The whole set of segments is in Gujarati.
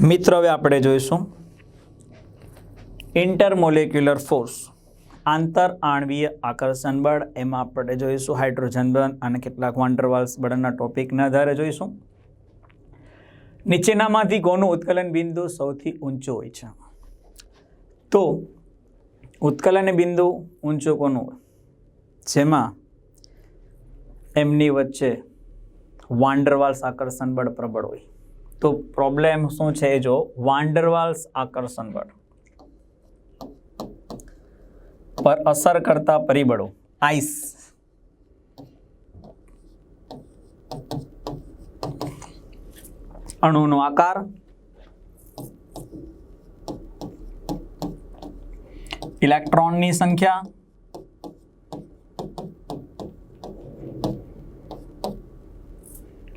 મિત્રો, હવે આપણે જોઈશું ઇન્ટરમોલેક્યુલર ફોર્સ આંતર આણવીય આકર્ષણ બળ. એમાં આપણે જોઈશું હાઇડ્રોજન બળ અને કેટલાક વાન્ડરવાલ્સ બળના ટોપિકના આધારે જોઈશું. નીચેનામાંથી કોનું ઉત્કલન બિંદુ સૌથી ઊંચું હોય છે? તો ઉત્કલન બિંદુ ઊંચું કોનું જેમાં એમની વચ્ચે વાન્ડરવાલ્સ આકર્ષણ બળ પ્રબળ હોય. તો પ્રોબ્લેમ શું છે જો? વાંડરવાલ્સ આકર્ષણ બળ. પર અસર કરતા પરિબળો આઈસ અણુનો આકાર. ઇલેક્ટ્રોનની સંખ્યા.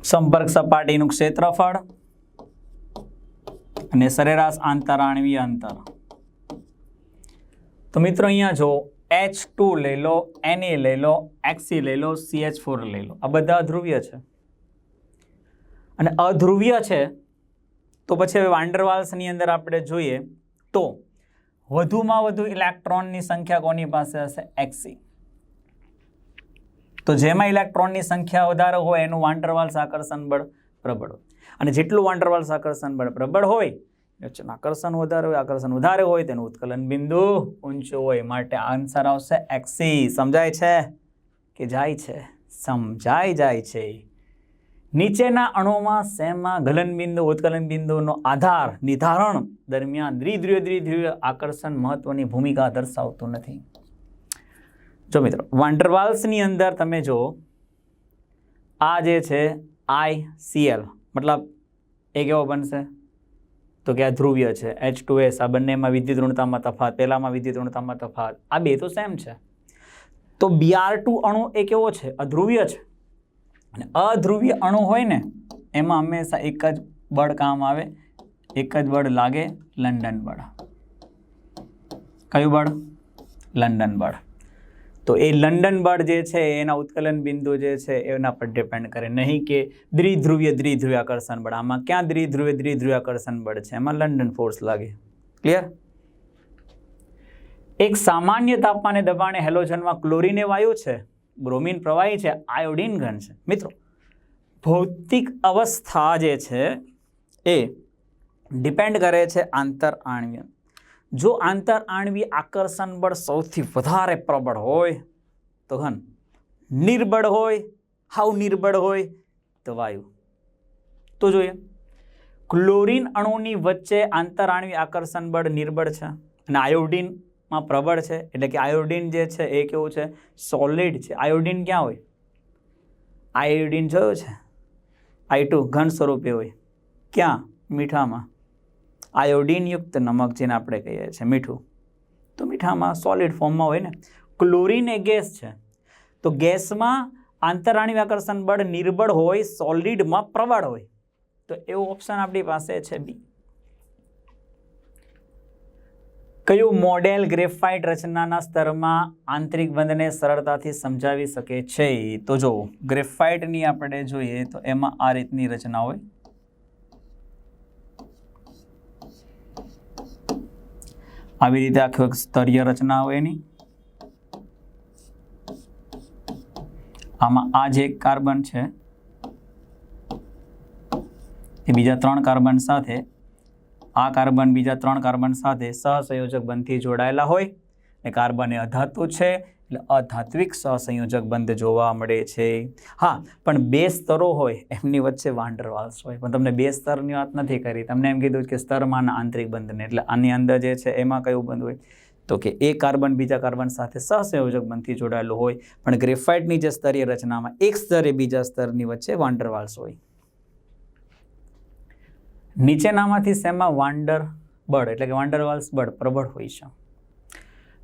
સંપર્ક સપાટીનું ક્ષેત્રફળ અને સરેરાશ આંતરાણવીય અંતર. તો મિત્રો અહીંયા જો એચ ટુ લઈ લો એનએ લઈ લો એક્સી લઈ લો સીએચ ફોર લઈ લો. આ બધા અધ્રુવ્ય છે. અને અધ્રુવ્ય છે, તો પછી હવે વાંડરવાલ્સની અંદર આપણે જોઈએ તો વધુમાં વધુ ઇલેક્ટ્રોનની સંખ્યા કોની પાસે હશે? એક્સી તો જેમાં ઇલેક્ટ્રોનની સંખ્યા વધારે હોય એનું વાન્ડરવાલ્સ આકર્ષણ બળ પ્રબળ હોય. અને જેટલું વાન્ડરવાલ્સ આકર્ષણ બળ પ્રબળ હોય આકર્ષણ વધારે હોય, આકર્ષણ વધારે હોય, તેનું ઉત્કલન બિંદુ ઊંચું હોય. માટે આન્સર આવશે એક્સી સમજાય છે કે જાય છે? સમજાય જાય છે. નીચેના અણુમાં શેમાં ગલન બિંદુ, ઉત્કલન બિંદુનો આધાર નિર્ધારણ દરમિયાન દ્વિધ્રુવ દ્વિધ્રુવ આકર્ષણ મહત્વની ભૂમિકા દર્શાવતું નથી. જો મિત્રો વાન્ડરવાલ્સની અંદર તમે જો આ જે છે, આઈ સીએલ મતલબ એ કેવો બનશે? તો કે આ ધ્રુવ્ય છે, એચ ટુ એસ, આ બંનેમાં વિદ્યુત ઋણતામાં તફાત, પહેલામાં વિદ્યુત ઋણતામાં તફાત, આ બે તો સેમ છે. તો બીઆર ટુ અણુ એ કેવો છે? અધ્રુવ્ય છે. અને અધ્રુવ્ય અણુ હોય ને, એમાં હંમેશા એક જ બળ કામ આવે, એક જ બળ લાગે, લંડન બળ. કયું બળ? લંડન બળ. તો એ લંડન બળ જે છે, એના ઉત્કલન બિંદુ જે છે, એના પર ડિપેન્ડ કરે. નહીં કે દ્વિધ્રુવીય દ્વિધ્રુવી આકર્ષણ બળ. આમાં ક્યાં દ્વિધ્રુવીય દ્વિધ્રુવી આકર્ષણ બળ છે? એમાં લંડન ફોર્સ લાગે. ક્લિયર એક સામાન્ય તાપમાને દબાણે હેલોજનમાં ક્લોરીન એ વાયુ છે. બ્રોમિન પ્રવાહી છે. આયોડિન ઘન છે. મિત્રો, ભૌતિક અવસ્થા જે છે, એ ડિપેન્ડ કરે છે આંતર આણ્વીય જો આંતર આણ્વીય આકર્ષણ બળ સૌથી વધારે પ્રબળ હોય, તો ઘન નિર્બળ હોય, હાવ નિર્બળ હોય, તો વાયુ. તો જોઈએ, ક્લોરીન અણુની વચ્ચે આંતર આણ્વીય આકર્ષણ બળ નિર્બળ છે અને આયોડિનમાં પ્રબળ છે. એટલે કે આયોડિન જે છે એ કેવું છે? સોલિડ છે. આયોડિન ક્યાં હોય? આયોડિન જોયો છે? આઈ ટુ ઘન સ્વરૂપે હોય. ક્યાં? મીઠામાં. આયોડિનયુક્ત નમક જેને આપણે કહીએ છીએ, મીઠું. તો મીઠામાં સોલિડ ફોર્મમાં હોય ને, ક્લોરીન એ ગેસ છે. તો ગેસમાં આંતરાણ્ય આકર્ષણ બળ નિર્બળ હોય સોલિડમાં પ્રબળ હોય. તો એવું ઓપ્શન આપણી પાસે છે બી. કયું મોડેલ ગ્રેફાઇટ રચનાના સ્તરમાં આંતરિક બંધને સરળતાથી સમજાવી શકે છે? તો જો, ગ્રેફાઇટની આપણે જોઈએ તો એમાં આ રીતની રચના હોય. આવી રીતે આખી સ્તરીય રચના હોય એની. આમાં આ જે એક કાર્બન છે. એ બીજા ત્રણ કાર્બન સાથે, આ કાર્બન બીજા ત્રણ કાર્બન સાથે સહસંયોજક બંધથી જોડાયેલા હોય. ને કાર્બન એ અધાતુ છે એટલે અધાત્વિક સહસંયોજક બંધ જોવા મળે છે. હા, પણ બે સ્તરો હોય, એમની વચ્ચે વાંડરવાલ્સ હોય. પણ તમને બે સ્તરની વાત નથી કરી. તમને એમ કીધું કે સ્તરમાંના આંતરિક બંધને. એટલે આની અંદર જે છે, એમાં કયું બંધ હોય? તો કે એ કાર્બન બીજા કાર્બન સાથે સહસંયોજક બંધથી જોડાયેલું હોય. પણ ગ્રેફાઇટની જે સ્તરીય રચનામાં એક સ્તરે બીજા સ્તરની વચ્ચે વાન્ડરવાલ્સ હોય. નીચેનામાંથી શેમાં વાંડર બળ? એટલે કે વાંડરવાલ્સ બળ પ્રબળ હોય છે.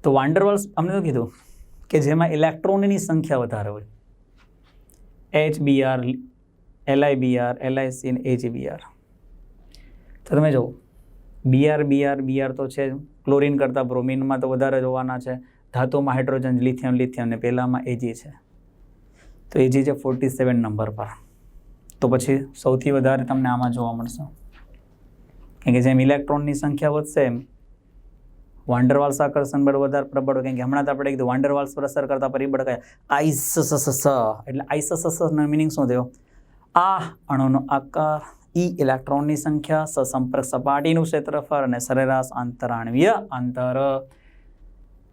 તો વાંડરવાલ્સ અમને તો કીધું? કે જેમાં ઇલેક્ટ્રોનની સંખ્યા વધારે હોય. H B R L I B R L I C અને એજીબીઆર તો તમે જુઓ બીઆર બીઆર બીઆર તો છે ક્લોરિન કરતાં બ્રોમિનમાં તો વધારે જોવાના છે. ધાતુમાં હાઇડ્રોજન લિથિયમ લિથિયમ ને પહેલામાં એજી છે. તો એજી છે ફોર્ટી સેવન નંબર પર. તો પછી સૌથી વધારે તમને આમાં જોવા મળશે. કેમ કે જેમ ઇલેક્ટ્રોનની સંખ્યા વધશે એમ વાંડરવાલ્સ આકર્ષણ બળ વધારે પ્રબળ હોય. કે હમણાં તો આપણે કીધું વાંડરવાલ્સ પર અસર કરતા પરિબળ કયા? આઈસ એટલે આઈસ નો મિનિંગ શું થયો? આ અણુનો આકાર, ઈ ઇલેક્ટ્રોનની સંખ્યા, સસંપર્ક સપાટીનું ક્ષેત્રફળ અને સરેરાશ આંતરાણવીય અંતર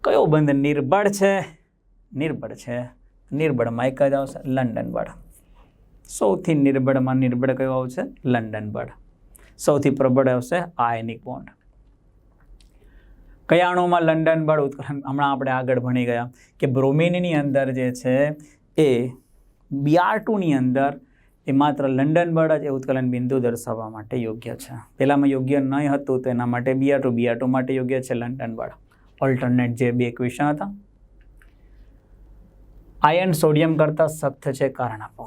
કયો બંધ નિર્બળ છે? નિર્બળ છે. નિર્બળમાં એક જ આવશે, લંડન બળ. સૌથી નિર્બળમાં નિર્બળ કયો આવશે? લંડન બળ. સૌથી પ્રબળ આવશે આયનિક બોન્ડ. કયા લંડન બળ ઉત્કલન હમણાં આપણે આગળ ભણી ગયા કે બ્રોમિનની અંદર જે છે એ બીઆર ટુની અંદર એ માત્ર લંડન બળ જ એ ઉત્કલન બિંદુ દર્શાવવા માટે યોગ્ય છે. પહેલાંમાં યોગ્ય નહીં હતું તો એના માટે બીઆર ટુ બીઆર ટુ માટે યોગ્ય છે લંડન બળ. ઓલ્ટરનેટ જે બે ક્વેશ્ચન હતા આયન સોડિયમ કરતાં સખ્ત છે કારણ આપો.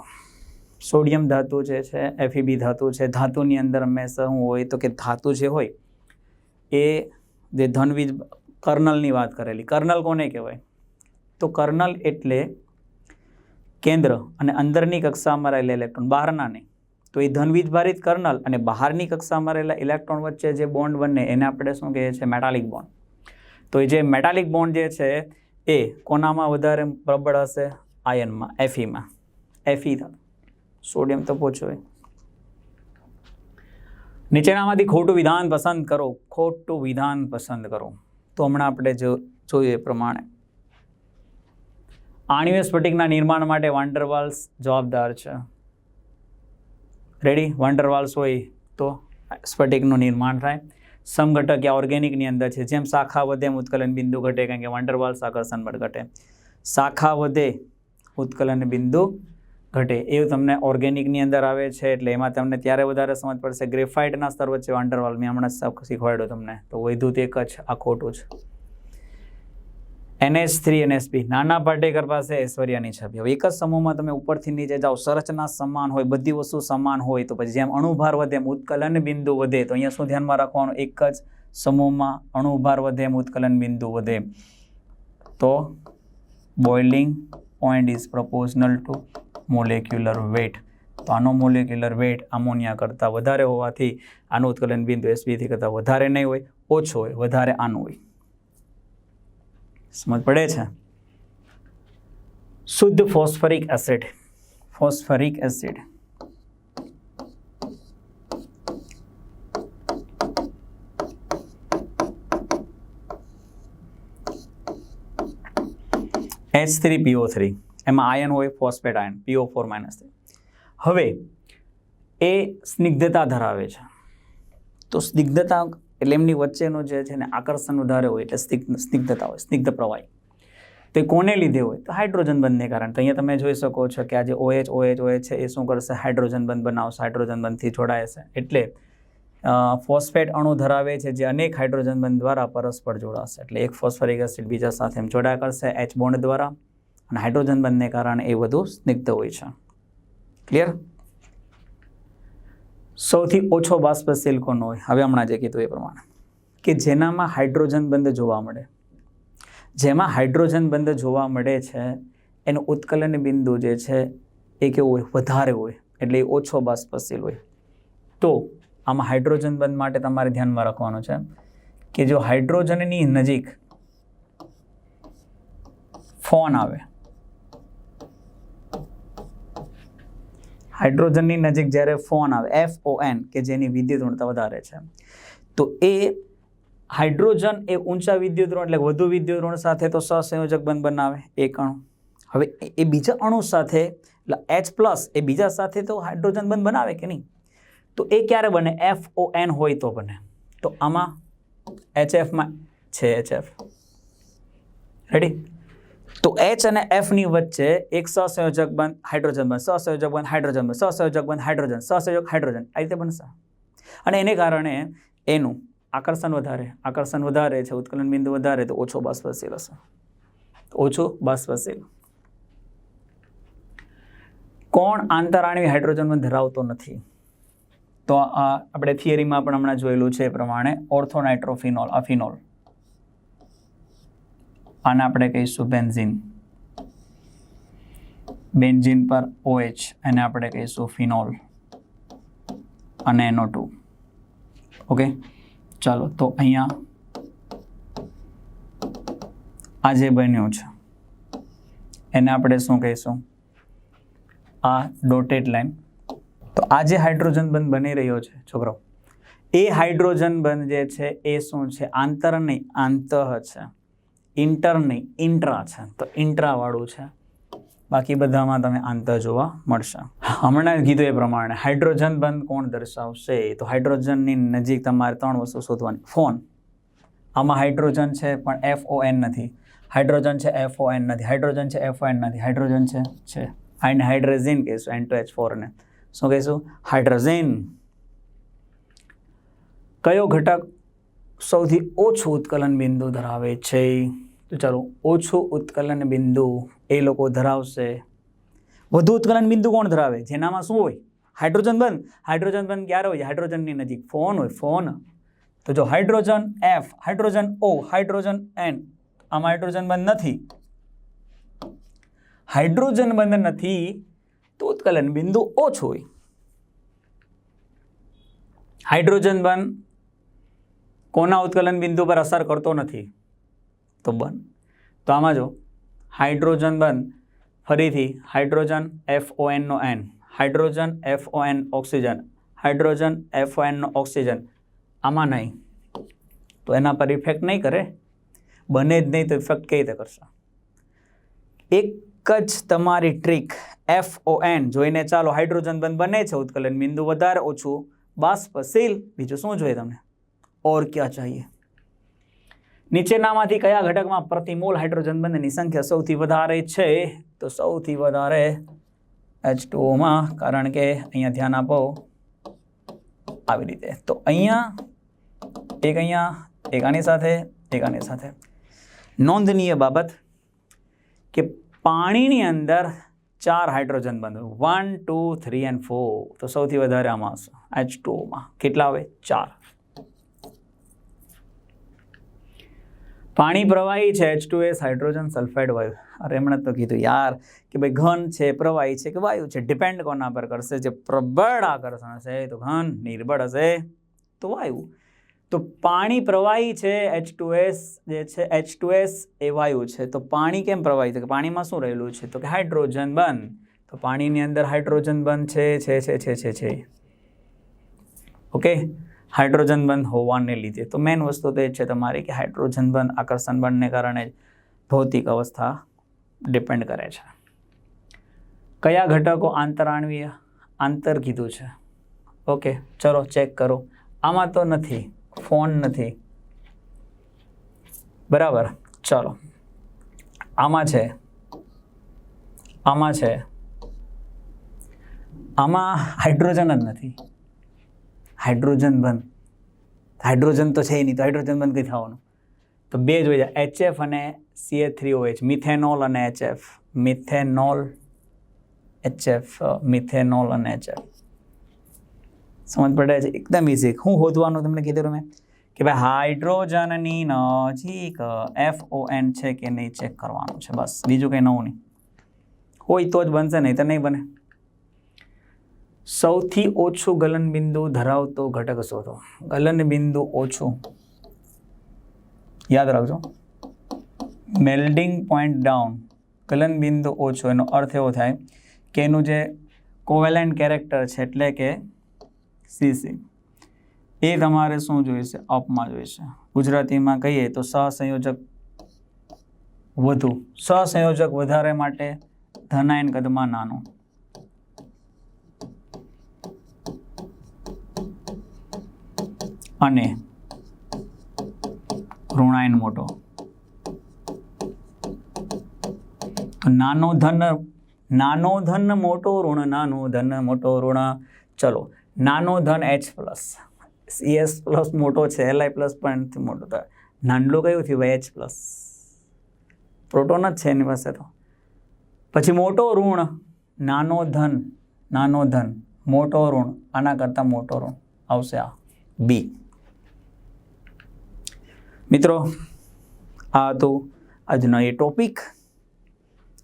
સોડિયમ ધાતુ જે છે એફઈબી ધાતુ છે, ધાતુની અંદર હંમેશા શું હોય તો કે ધાતુ જે હોય એ જે ધનવીજ કર્નલની વાત કરેલી. કર્નલ કોને કહેવાય? તો કર્નલ એટલે કેન્દ્ર અને અંદરની કક્ષામાં રહેલા ઇલેક્ટ્રોન બહારના નહીં. તો એ ધનવીજ ભારિત કર્નલ અને બહારની કક્ષામાં રહેલા ઇલેક્ટ્રોન વચ્ચે જે બોન્ડ બને, એને આપણે શું કહીએ છીએ? મેટાલિક બોન્ડ તો એ જે મેટાલિક બોન્ડ જે છે, એ કોનામાં વધારે પ્રબળ હશે? આયનમાં એફીમાં એફી સોડિયમ તો પૂછો નીચેનામાંથી ખોટું વિધાન પસંદ કરો, ખોટું વિધાન પસંદ કરો. તો હમણાં આપણે જો જોઈએ પ્રમાણે. આણ્વીય સ્ફટિકના નિર્માણ માટે વાન્ડરવાલ્સ જવાબદાર છે. રેડી વાન્ડરવાલ્સ હોય તો સ્ફટિકનું નિર્માણ થાય. સમઘટક યા ઓર્ગેનિકની અંદર છે. જેમ શાખા વધે ઉત્કલન બિંદુ ઘટે, કારણ કે વાન્ડરવાલ્સ આકર્ષણ બળ ઘટે. શાખા વધે, ઉત્કલન બિંદુ ઘટે. એવું તમને ઓર્ગેનિકની અંદર આવે છે, એટલે એમાં તમને ત્યારે વધારે સમજ પડશે. ગ્રેફાઇટના સ્તર વચ્ચે વાંડરવાલ, મેં હમણાં શીખવાડ્યું તમને. તો વૈધુત એક જ, આ ખોટું છે એનએચ થ્રી એનએસપી નાના પાટેકર પાસે ઐશ્વર્યાની છબી. હવે એક જ સમૂહમાં તમે ઉપરથી નીચે જાઓ. સંરચના સમાન હોય, બધી વસ્તુ સમાન હોય, તો પછી જેમ અણુભાર વધે એમ ઉત્કલન બિંદુ વધે. તો અહીંયા શું ધ્યાનમાં રાખવાનું? એક જ સમૂહમાં અણુભાર વધે એમ ઉત્કલન બિંદુ વધે. તો boiling point is proportional to molecular weight તો આનો મોલેક્યુલર વેટ અમોનિયા કરતાં વધારે હોવાથી આનું ઉત્કલન બિંદુ એસબીથી કરતાં વધારે નહીં હોય, ઓછો હોય, વધારે આનું હોય. સમજ પડે છે? શુદ્ધ phosphoric acid. Phosphoric acid. H three PO three એમાં આયન હોય phosphate ion PO four minus હવે, એ સ્નિગ્ધતા ધરાવે છે. તો સ્નિગ્ધતા એટલે એમની વચ્ચેનું જે છે ને આકર્ષણ વધારે હોય એટલે સ્નિગ્ધ, સ્નિગ્ધતા હોય, સ્નિગ્ધ પ્રવાહી. તો કોને લીધે હોય? તો હાઇડ્રોજન બંધને કારણે. તો અહીંયા તમે જોઈ શકો છો કે આ જે ઓએચ ઓએચ ઓએચ છે, એ શું કરશે? હાઇડ્રોજન બંધ બનાવશે, હાઇડ્રોજન બંધથી જોડાશે એટલે ફોસ્ફેટ અણુ ધરાવે છે જે અનેક હાઇડ્રોજન બંધ દ્વારા પરસ્પર જોડાશે. એટલે એક ફોસ્ફરિક એસિડ બીજા સાથે એમ જોડાયા કરશે એચ બોન્ડ દ્વારા. અને હાઇડ્રોજન બંધને કારણે એ વધુ સ્નિગ્ધ હોય છે. ક્લિયર સૌથી ઓછો બાષ્પશીલ કોનો હોય? હવે હમણાં જે કીધું એ પ્રમાણે. કે જેનામાં હાઇડ્રોજન બંધ જોવા મળે. જેમાં હાઇડ્રોજન બંધ જોવા મળે છે, એનું ઉત્કલન બિંદુ જે છે, એ કેવું હોય? વધારે હોય. એટલે એ ઓછો બાષ્પશીલ હોય. તો આમાં હાઇડ્રોજન બંધ માટે તમારે ધ્યાનમાં રાખવાનું છે કે જો હાઇડ્રોજનની નજીક ફોન આવે હાઇડ્રોજનની નજીક જ્યારે ફોન આવે એફ ઓ એન કે જેની વિદ્યુત ઋણતા વધારે છે. તો એ હાઇડ્રોજન એ ઊંચા વિદ્યુત ઋણ એટલે વધુ વિદ્યુત ઋણ સાથે તો સહસંયોજક બંધ બનાવે એક અણુ હવે એ- બીજા અણુ સાથે, એટલે એચ પ્લસ એ બીજા સાથે તો હાઇડ્રોજન બંધ બનાવે કે નહીં? તો એ ક્યારે બને? એફ ઓ એન હોય તો બને. તો આમાં એચએફમાં છે એચએફ રેડી તો એચ અને એફની વચ્ચે એક સહસંયોજક બંધ હાઇડ્રોજન બંધ સહસંયોજક બંધ હાઇડ્રોજન બંધ સહસંયોજક બંધ હાઇડ્રોજન. સહસંયોજક હાઇડ્રોજન. આ રીતે બનશે. અને એને કારણે એનું આકર્ષણ વધારે. આકર્ષણ વધારે છે. ઉત્કલન બિંદુ વધારે તો ઓછો બાષ્પશીલ હશે. ઓછું બાષ્પશીલ. કોણ આંતરાણવી હાઇડ્રોજન બંધ ધરાવતો નથી? તો આ આપણે થિયરીમાં પણ હમણાં જોયેલું છે એ પ્રમાણે ઓર્થોનાઇટ્રોફિનોલ, અફિનોલ. આને આપણે કહીશું બેન્ઝિન. બેન્ઝીન પર ઓએચ એને આપણે કહીશું ફિનોલ અને એનો ટુ. ઓકે? ચાલો, તો અહીંયા આ જે બન્યું છે, એને આપણે શું કહીશું? આ ડોટેડ લાઈન. તો આ જે હાઇડ્રોજન બંધ બની રહ્યો છે, છોકરો, એ હાઇડ્રોજન બંધ જે છે, એ શું છે? આંતર નહીં, આંતઃ છે. ઇન્ટર નહીં, ઇન્ટ્રા છે. તો ઇન્ટ્રાવાળું છે. બાકી બધામાં તમે આંતર જોવા મળશે. હમણાં કીધું એ પ્રમાણે, હાઇડ્રોજન બંધ કોણ દર્શાવશે? તો હાઇડ્રોજનની નજીક તમારે ત્રણ વસ્તુ શોધવાની. ફોન. આમાં હાઇડ્રોજન છે, પણ એફ ઓ એન નથી. હાઇડ્રોજન છે એફ ઓ એન નથી. હાઇડ્રોજન છે એફ ઓ એન નથી. હાઇડ્રોજન છે છે. આઈને હાઇડ્રોજન કહીશું, એન ટુ એચ ફોરને શું કહીશું? હાઇડ્રોજન કયો ઘટક સૌથી ઓછું ઉત્કલન બિંદુ ધરાવે છે? તો ચાલો, ઓછું ઉત્કલન બિંદુ એ લોકો ધરાવશે. વધુ ઉત્કલન બિંદુ કોણ ધરાવે? જેનામાં શું હોય? હાઇડ્રોજન બંધ. હાઇડ્રોજન બંધ ક્યારે હોય? હાઇડ્રોજનની નજીક. ફોન હોય, ફોન. તો જો hydrogen F, hydrogen O, hydrogen N, આમાં હાઇડ્રોજન બંધ નથી. હાઇડ્રોજન બંધ નથી તો ઉત્કલન બિંદુ ઓછું હોય. હાઇડ્રોજન બંધ કોના ઉત્કલન બિંદુ પર અસર કરતો નથી? તો બંધ. તો આમાં જો, હાઇડ્રોજન બંધ, ફરીથી hydrogen F O એનનો N hydrogen F O N oxygen, hydrogen F O એનનો oxygen, આમાં નહીં. તો એના પર ઇફેક્ટ નહીં કરે, બને જ નહીં તો ઇફેક્ટ કઈ રીતે કરશે? એક જ તમારી ટ્રીક એફ ઓ એન જોઈને ચાલો હાઇડ્રોજન બંધ બને છે, ઉત્કલન બિંદુ વધારે ઓછું બાષ્પશીલ બીજું શું જોઈએ તમને? ઓર ક્યાં ચાહીએ નીચેનામાંથી કયા ઘટકમાં પ્રતિમોલ હાઇડ્રોજન બંધની સંખ્યા સૌથી વધારે છે? તો સૌથી વધારે એચ ટુઓમાં કારણ કે અહીંયા ધ્યાન આપો. આવી રીતે. તો અહીંયા એક અહીંયા, એક આની સાથે, એક આની સાથે. નોંધનીય બાબત કે પાણીની અંદર ચાર હાઇડ્રોજન બંધ one two three and four તો સૌથી વધારે આમાં એચ ટુઓમાં કેટલા આવે? ચાર. પાણી પ્રવાહી છે H two S hydrogen sulphide વાયુ અરે, એમણે તો કીધું, યાર, કે ભાઈ ઘન છે, પ્રવાહી છે, કે વાયુ છે ડિપેન્ડ કોના પર કરશે, જે પ્રબળ આકર્ષણ હશે તો ઘન નિર્બળ હશે, તો વાયુ. તો પાણી પ્રવાહી છે એચ ટુ એસ જે છે એચ ટુ એસ એ વાયુ છે, તો પાણી કેમ પ્રવાહી છે? કે પાણીમાં શું રહેલું છે? તો કે હાઇડ્રોજન બંધ. તો પાણીની અંદર હાઇડ્રોજન બંધ છે છે છે છે છે છે. ઓકે? હાઇડ્રોજન બંધ હોવાને લીધે. તો મેઇન વસ્તુ તો એ છે તમારી કે હાઇડ્રોજન બંધ આકર્ષણ બંધને કારણે ભૌતિક અવસ્થા ડિપેન્ડ કરે છે. કયા ઘટકો આંતરાણવીય? આંતર કીધું છે. ઓકે, ચલો ચેક કરો. આમાં તો નથી ફોન નથી. બરાબર, ચલો. આમાં છે આમાં છે. આમાં હાઇડ્રોજન જ નથી. હાઇડ્રોજન બંધ. હાઇડ્રોજન તો છે નહીં, તો હાઇડ્રોજન બંધ કઈ થવાનું? તો બે જ હોય એચ એફ અને સીએ થ્રી ઓએચ મિથેનોલ અને H F methanol H F methanol અને એચ એફ સમજ પડે છે? એકદમ ઇઝી હું હોધવાનું તમને કીધું મેં, કે ભાઈ હાઇડ્રોજનની નજીક એફ ઓ એન છે કે નહીં ચેક કરવાનું છે? બસ, બીજું કંઈ નવું નહીં. હોય તો જ બનશે નહીં તો નહીં બને. સૌથી ઓછું ગલનબિંદુ ધરાવતો ઘટક શોધો ગલનબિંદુ ઓછું. યાદ રાખજો. Melting point down. ગલનબિંદુ ઓછો, એનો અર્થ એવો થાય કે એનું જે કોવેલેન્ટ કેરેક્ટર છે, એટલે કે સીસી એ તમારે શું જોઈશે? અપમાં જોઈશે. ગુજરાતીમાં કહીએ તો સહસંયોજક વધુ. સહસંયોજક વધારે માટે ધનાયન કદમાં નાનું. અને ઋણાયન મોટો. તો નાનો ધન નાનો ધન મોટો ઋણ, નાનો ધન મોટો ઋણ. ચલો, નાનો ધન એચ પ્લસ સીએસ પ્લસ મોટો છે એલ આઈ પ્લસ પણ મોટો થાય નાનલું કયું થયું એચ પ્લસ પ્રોટોન જ છે એની પાસે તો. પછી મોટો ઋણ, નાનો ધન નાનો ધન, મોટો ઋણ, આના કરતાં મોટો ઋણ. આવશે આ. બી મિત્રો, આ હતું આજનો એ ટોપિક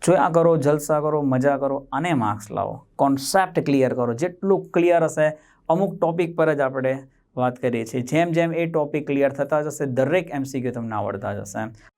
જોયા કરો, જલસા કરો, મજા કરો અને માર્ક્સ લાવો. કોન્સેપ્ટ ક્લિયર કરો. જેટલું ક્લિયર હશે, અમુક ટોપિક પર જ આપણે વાત કરીએ છીએ. જેમ જેમ એ ટોપિક ક્લિયર થતા જશે, દરેક એમસીક્યુ તમને આવડતા જશે.